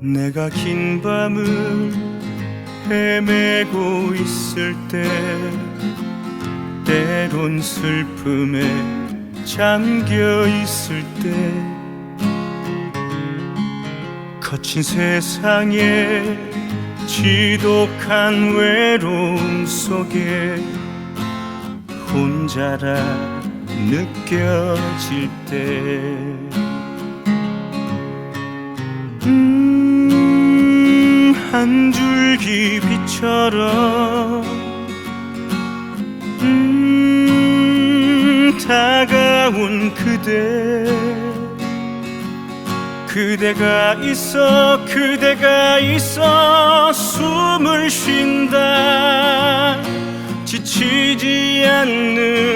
내가 긴 밤을 헤매고 있을 때 때론 슬픔에 잠겨 있을 때 거친 세상에 지독한 외로움 속에 혼자라 느껴질 때 한 줄기 빛처럼. 음, 다가온 그대. 그대가 있어 그대가 있어. 숨을 쉰다. 지치지 않는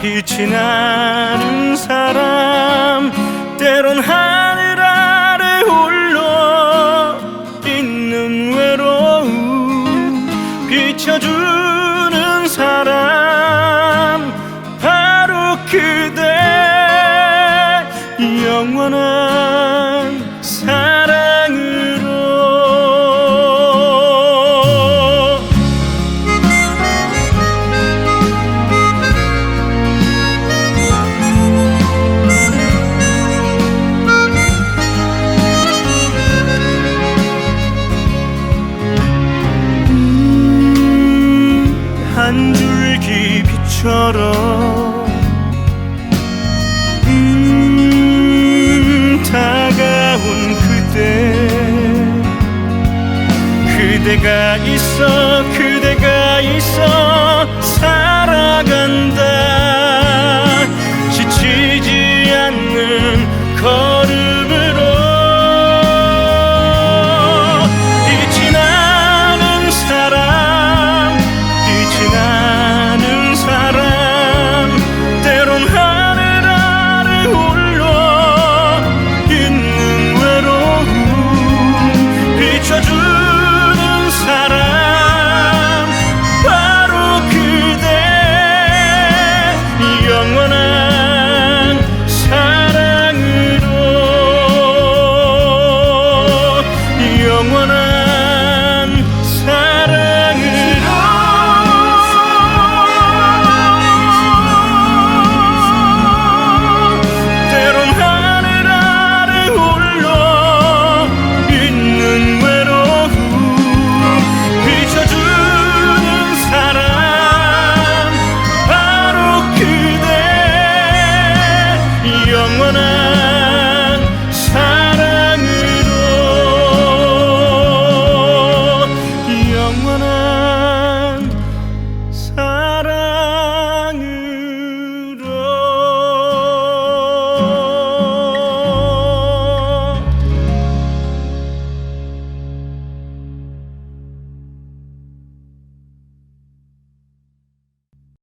빛이 나는 사람 때론 하늘 아래 홀로 있는 외로움 비춰주는 사람 바로 그 그대가 있어 그대가 있어 살아간다